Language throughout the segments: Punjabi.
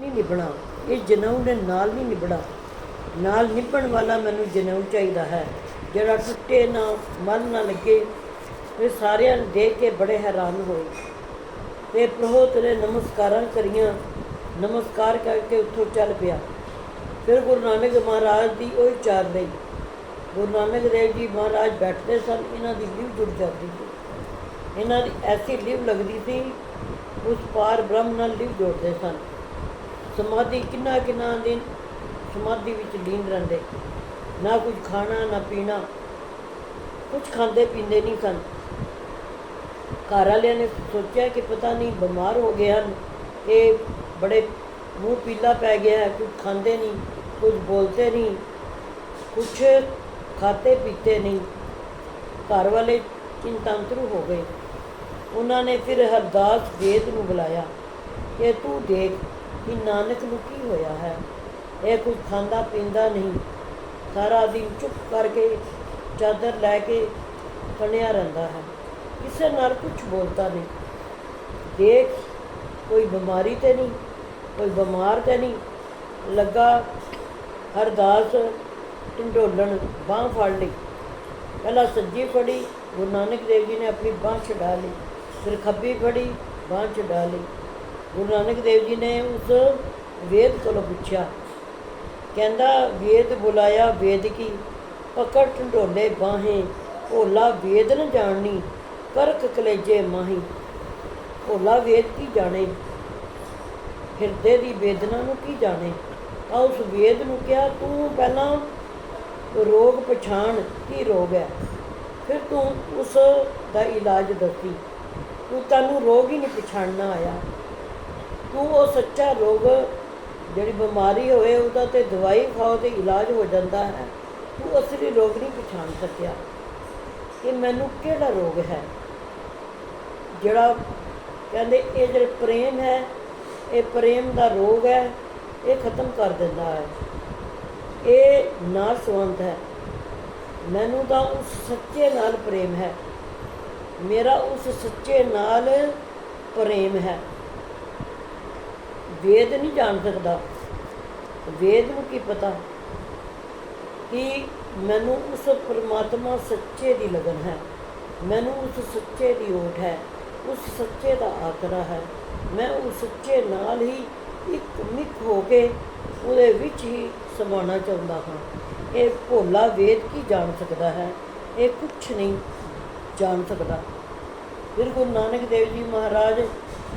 ਨਹੀਂ ਨਿਭਣਾ। ਇਹ ਜਨੇਊ ਦੇ ਨਾਲ ਨਹੀਂ ਨਿਭਣਾ। ਨਾਲ ਨਿਭਣ ਵਾਲਾ ਮੈਨੂੰ ਜਨੇਊ ਚਾਹੀਦਾ ਹੈ। ਜਿਹੜਾ ਟੁੱਟੇ ਨਾ, ਮਨ ਨਾ ਲੱਗੇ ਇਹ ਸਾਰਿਆਂ ਨੂੰ ਦੇਖ ਕੇ ਬੜੇ ਹੈਰਾਨ ਹੋਏ। ਤੇ ਪ੍ਰਭੂ ਤੇਰੇ ਨਮਸਕਾਰਾਂ ਕਰੀਆਂ। ਨਮਸਕਾਰ ਕਰਕੇ ਉੱਥੋਂ ਚੱਲ ਪਿਆ। ਫਿਰ ਗੁਰੂ ਨਾਨਕ ਮਹਾਰਾਜ ਦੀ ਉਹ ਚਾਰ ਲਈ ਗੁਰੂ ਨਾਨਕ ਦੇਵ ਜੀ ਮਹਾਰਾਜ ਬੈਠਦੇ ਸਨ। ਇਹਨਾਂ ਦੀ ਲਿਵ ਜੁੜ ਜਾਂਦੀ ਸੀ। ਇਹਨਾਂ ਦੀ ਐਸੀ ਲਿਵ ਲੱਗਦੀ ਸੀ, ਉਸ ਪਾਰ ਬ੍ਰਹਮ ਨਾਲ ਲਿਵ ਜੋੜਦੇ ਸਨ। ਸਮਾਧੀ ਕਿੰਨਾ ਕਿੰਨਾ ਦਿਨ ਸਮਾਧੀ ਵਿੱਚ ਲੀਨ ਰਹਿੰਦੇ। ਨਾ ਕੁਝ ਖਾਣਾ, ਨਾ ਪੀਣਾ। ਕੁਝ ਖਾਂਦੇ ਪੀਂਦੇ ਨਹੀਂ ਸਨ। ਘਰ ਵਾਲਿਆਂ ਨੇ ਸੋਚਿਆ ਕਿ ਪਤਾ ਨਹੀਂ ਬਿਮਾਰ ਹੋ ਗਏ ਹਨ। ਇਹ ਬੜੇ ਮੂੰਹ ਪੀਲਾ ਪੈ ਗਿਆ ਹੈ। ਕੁਝ ਖਾਂਦੇ ਨਹੀਂ, ਕੁਝ ਬੋਲਦੇ ਨਹੀਂ, ਕੁਝ ਖਾਤੇ ਪੀਤੇ ਨਹੀਂ। ਘਰ ਵਾਲੇ ਚਿੰਤਾਂਤਰੂ ਹੋ ਗਏ। ਉਹਨਾਂ ਨੇ ਫਿਰ ਹਰਦਾਸ ਵੇਦ ਨੂੰ ਬੁਲਾਇਆ। ਕਿ ਤੂੰ ਦੇਖ ਕਿ ਨਾਨਕ ਨੂੰ ਕੀ ਹੋਇਆ ਹੈ? ਇਹ ਕੁਝ ਖਾਂਦਾ ਪੀਂਦਾ ਨਹੀਂ। ਸਾਰਾ ਦਿਨ ਚੁੱਪ ਕਰਕੇ ਚਾਦਰ ਲੈ ਕੇ ਕਣਿਆ ਰਹਿੰਦਾ ਹੈ। ਕਿਸੇ ਨਾਲ ਕੁਝ ਬੋਲਦਾ ਨਹੀਂ। ਦੇਖ, ਕੋਈ ਬਿਮਾਰੀ ਤੇ ਨਹੀਂ, ਕੋਈ ਬਿਮਾਰ ਤੇ ਨਹੀਂ। ਲੱਗਾ ਹਰਦਾਸ ਢਿੰਡੋਲਣ ਬਾਹ ਫੜ ਲਈ। ਪਹਿਲਾਂ ਸੱਜੀ ਫੜੀ, ਗੁਰੂ ਨਾਨਕ ਦੇਵ ਜੀ ਨੇ ਆਪਣੀ ਬਾਹ ਛਡਾ ਲਈ। ਫਿਰ ਖੱਬੀ ਫੜੀ, ਬਾਹ ਛਡਾ ਲਈ। ਗੁਰੂ ਨਾਨਕ ਦੇਵ ਜੀ ਨੇ ਉਸ ਵੇਦ ਕੋਲੋਂ ਪੁੱਛਿਆ। ਕਹਿੰਦਾ, ਵੇਦ ਬੁਲਾਇਆ, ਵੇਦ ਕੀ? ਪਕੜ ਢੰਡੋਲੇ ਬਾਹੇ, ਭੋਲਾ ਵੇਦ ਨ ਜਾਣਨੀ, ਕਰਕ ਕਲੇਜੇ ਮਾਹੀ। ਭੋਲਾ ਵੇਦ ਕੀ ਜਾਣੇ? ਹਿਰਦੇ ਦੀ ਵੇਦਨਾ ਨੂੰ ਕੀ ਜਾਣੇ? ਆ ਉਸ ਵੇਦ ਨੂੰ ਕਿਹਾ, ਤੂੰ ਪਹਿਲਾਂ ਰੋਗ ਪਛਾਣ ਕੀ ਰੋਗ ਹੈ? ਫਿਰ ਤੂੰ ਉਸ ਦਾ ਇਲਾਜ ਦੱਸੀ। ਤੂੰ ਤੈਨੂੰ ਰੋਗ ਹੀ ਨਹੀਂ ਪਛਾਣਨਾ ਆਇਆ। ਤੂੰ ਉਹ ਸੱਚਾ ਰੋਗ ਜਿਹੜੀ ਬਿਮਾਰੀ ਹੋਵੇ ਉਹਦਾ ਤੇ ਦਵਾਈ ਖਾਓ ਤੇ ਇਲਾਜ ਹੋ ਜਾਂਦਾ ਹੈ। ਤੂੰ ਅਸਲੀ ਰੋਗ ਨਹੀਂ ਪਛਾਣ ਸਕਿਆ। ਕਿ ਮੈਨੂੰ ਕਿਹੜਾ ਰੋਗ ਹੈ? ਜਿਹੜਾ ਕਹਿੰਦੇ ਇਹ ਜਿਹੜਾ ਪ੍ਰੇਮ ਹੈ, ਇਹ ਪ੍ਰੇਮ ਦਾ ਰੋਗ ਹੈ, ਇਹ ਖਤਮ ਕਰ ਦਿੰਦਾ ਹੈ। ਇਹ ਨਾਸਵੰਤ ਹੈ। ਮੈਨੂੰ ਤਾਂ ਉਸ ਸੱਚੇ ਨਾਲ ਪ੍ਰੇਮ ਹੈ। ਮੇਰਾ ਉਸ ਸੱਚੇ ਨਾਲ ਪ੍ਰੇਮ ਹੈ। ਵੇਦ ਨਹੀਂ ਜਾਣ ਸਕਦਾ। ਵੇਦ ਨੂੰ ਕੀ ਪਤਾ? ਕਿ ਮੈਨੂੰ ਉਸ ਪਰਮਾਤਮਾ ਸੱਚੇ ਦੀ ਲਗਨ ਹੈ। ਮੈਨੂੰ ਉਸ ਸੱਚੇ ਦੀ ਓਟ ਹੈ। ਉਸ ਸੱਚੇ ਦਾ ਆਸਰਾ ਹੈ। ਮੈਂ ਉਸ ਸੱਚੇ ਨਾਲ ਹੀ ਇੱਕ ਮਿਕ ਹੋ ਕੇ ਉਹਦੇ ਵਿੱਚ ਹੀ ਸਮਾਉਣਾ ਚਾਹੁੰਦਾ ਹਾਂ। ਇਹ ਭੋਲਾ ਵੇਦ ਕੀ ਜਾਣ ਸਕਦਾ ਹੈ? ਇਹ ਕੁਛ ਨਹੀਂ ਜਾਣ ਸਕਦਾ। ਫਿਰ ਗੁਰੂ ਨਾਨਕ ਦੇਵ ਜੀ ਮਹਾਰਾਜ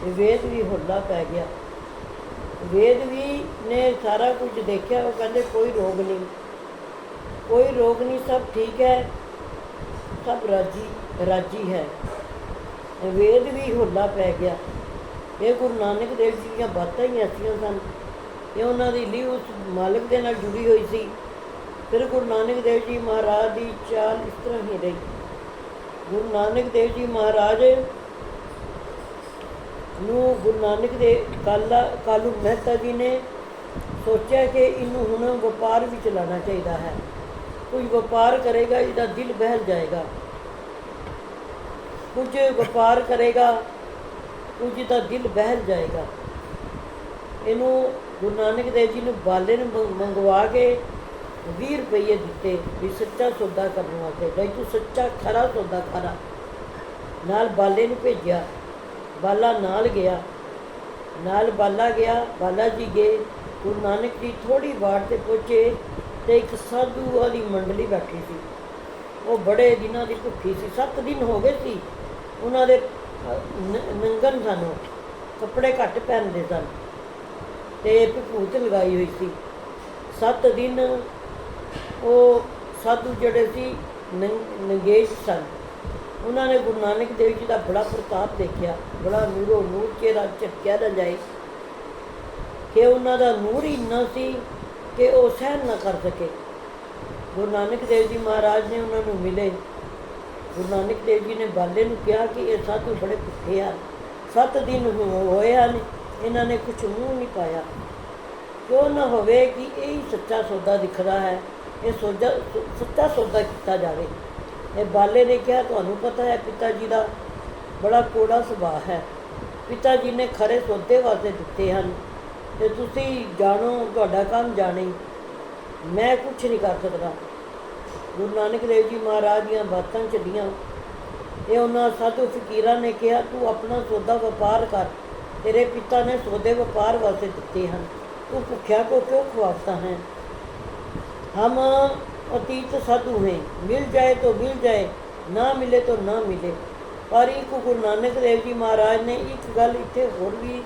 ਵੇਦ ਵੀ ਹੋਲਾ ਪੈ ਗਿਆ। ਵੇਦ ਵੀ ਨੇ ਸਾਰਾ ਕੁਝ ਦੇਖਿਆ, ਉਹ ਕਹਿੰਦੇ ਕੋਈ ਰੋਗ ਨਹੀਂ। ਕੋਈ ਰੋਗ ਨਹੀਂ, ਸਭ ਠੀਕ ਹੈ, ਸਭ ਰਾਜੀ ਰਾਜੀ ਹੈ। ਵੇਦ ਵੀ ਹੁੱਲਾ ਪੈ ਗਿਆ। ਇਹ ਗੁਰੂ ਨਾਨਕ ਦੇਵ ਜੀ ਦੀਆਂ ਬਾਤਾਂ ਹੀ ਐਸੀਆਂ ਸਨ। ਇਹ ਉਹਨਾਂ ਦੀ ਲੀ ਉਸ ਮਾਲਕ ਦੇ ਨਾਲ ਜੁੜੀ ਹੋਈ ਸੀ। ਫਿਰ ਗੁਰੂ ਨਾਨਕ ਦੇਵ ਜੀ ਮਹਾਰਾਜ ਦੀ ਚਾਲ ਇਸ ਤਰ੍ਹਾਂ ਹੀ ਰਹੀ। ਗੁਰੂ ਨਾਨਕ ਦੇਵ ਜੀ ਮਹਾਰਾਜ ਨੂੰ ਗੁਰੂ ਨਾਨਕ ਦੇ ਕਾਲਾ ਕਾਲੂ ਮਹਿਤਾ ਜੀ ਨੇ ਸੋਚਿਆ ਕਿ ਇਹਨੂੰ ਹੁਣ ਵਪਾਰ ਵਿੱਚ ਲਾਣਾ ਚਾਹੀਦਾ ਹੈ। ਕੋਈ ਵਪਾਰ ਕਰੇਗਾ, ਇਹਦਾ ਦਿਲ ਬਹਿਲ ਜਾਏਗਾ। ਕੁਝ ਵਪਾਰ ਕਰੇਗਾ, ਕੁਝ ਦਾ ਦਿਲ ਬਹਿਲ ਜਾਏਗਾ। ਇਹਨੂੰ ਗੁਰੂ ਨਾਨਕ ਦੇਵ ਜੀ ਨੂੰ ਬਾਲੇ ਨੂੰ ਮੰਗ- ਮੰਗਵਾ ਕੇ 20 ਰੁਪਏ ਦਿੱਤੇ ਵੀ ਸੱਚਾ ਸੌਦਾ ਕਰਨ ਵਾਸਤੇ। ਬਈ ਤੂੰ ਸੱਚਾ, ਖਰਾ ਸੌਦਾ ਖਰਾ ਨਾਲ ਬਾਲੇ ਨੂੰ ਭੇਜਿਆ। ਬਾਲਾ ਨਾਲ ਗਿਆ। ਨਾਲ ਬਾਲਾ ਗਿਆ ਬਾਲਾ ਜੀ ਗਏ। ਗੁਰੂ ਨਾਨਕ ਜੀ ਥੋੜੀ ਵਾਰ ਤੇ ਪਹੁੰਚੇ ਤੇ ਇੱਕ ਸਾਧੂ ਵਾਲੀ ਮੰਡਲੀ ਬੈਠੀ ਸੀ। ਉਹ ਬੜੇ ਦਿਨਾਂ ਦੀ ਭੁੱਖੀ ਸੀ। 7 ਦਿਨ ਹੋ ਗਏ ਸੀ। ਉਹਨਾਂ ਦੇ ਨੰਗਨ ਸਨ ਉਹ, ਕੱਪੜੇ ਘੱਟ ਪਹਿਨਦੇ ਸਨ ਤੇ ਭੂਤ ਲਗਾਈ ਹੋਈ ਸੀ। 7 ਦਿਨ ਉਹ ਸਾਧੂ ਜਿਹੜੇ ਸੀ ਨੰਗੇਸ਼ ਸਨ। ਉਹਨਾਂ ਨੇ ਗੁਰੂ ਨਾਨਕ ਦੇਵ ਜੀ ਦਾ ਬੜਾ ਪ੍ਰਤਾਪ ਦੇਖਿਆ, ਬੜਾ ਨੂਰੋ ਨੂਰ ਚਿਹਰਾ ਝਟਕਿਆ ਨਾ ਜਾਏ, ਕਿ ਉਹਨਾਂ ਦਾ ਨੂਰ ਹੀ ਇੰਨਾ ਸੀ ਕਿ ਉਹ ਸਹਿਣ ਨਾ ਕਰ ਸਕੇ। ਗੁਰੂ ਨਾਨਕ ਦੇਵ ਜੀ ਮਹਾਰਾਜ ਨੇ ਉਹਨਾਂ ਨੂੰ ਮਿਲੇ। ਗੁਰੂ ਨਾਨਕ ਦੇਵ ਜੀ ਨੇ ਬਾਲੇ ਨੂੰ ਕਿਹਾ ਕਿ ਇਹ ਸਾਧੂ ਬੜੇ ਭੁੱਖੇ ਹਨ ਸੱਤ ਦਿਨ ਹੋਏ ਹਨ, ਇਹਨਾਂ ਨੇ ਕੁਝ ਮੂੰਹ ਨਹੀਂ ਪਾਇਆ। ਕਿਉਂ ਨਾ ਹੋਵੇ ਕਿ ਇਹ ਹੀ ਸੱਚਾ ਸੌਦਾ ਦਿਖਦਾ ਹੈ, ਇਹ ਸੌਦਾ ਸੱਚਾ ਸੌਦਾ ਕੀਤਾ ਜਾਵੇ। ਇਹ ਬਾਲੇ ਨੇ ਕਿਹਾ, ਤੁਹਾਨੂੰ ਪਤਾ ਹੈ ਪਿਤਾ ਜੀ ਦਾ ਬੜਾ ਕੋੜਾ ਸੁਭਾਅ ਹੈ। ਪਿਤਾ ਜੀ ਨੇ ਖਰੇ ਸੌਦੇ ਵਾਸਤੇ ਦਿੱਤੇ ਹਨ ਤੇ ਤੁਸੀਂ ਜਾਣੋ, ਤੁਹਾਡਾ ਕੰਮ ਜਾਣੇ। ਮੈਂ ਕੁਝ ਨਹੀਂ ਕਰ ਸਕਦਾ। ਗੁਰੂ ਨਾਨਕ ਦੇਵ ਜੀ ਮਹਾਰਾਜ ਦੀਆਂ ਬਾਤਾਂ ਚੱਲੀਆਂ। ਇਹ ਉਹਨਾਂ ਸਾਧੂ ਫਕੀਰਾਂ ਨੇ ਕਿਹਾ, ਤੂੰ ਆਪਣਾ ਸੌਦਾ ਵਪਾਰ ਕਰ। ਤੇਰੇ ਪਿਤਾ ਨੇ ਸੌਦੇ ਵਪਾਰ ਵਾਸਤੇ ਦਿੱਤੇ ਹਨ। ਤੂੰ ਭੁੱਖਿਆ ਕੋ ਕਿਉਂ ਖਵਾਤਾ ਹੈ? ਹਮ अतीत साधु हैं मिल जाए तो मिल जाए ना मिले तो ना मिले ਪਰ ਇੱਕ ਗੁਰੂ ਨਾਨਕ ਦੇਵ ਜੀ ਮਹਾਰਾਜ ਨੇ ਇੱਕ ਗੱਲ ਇੱਥੇ ਹੋਰ ਵੀ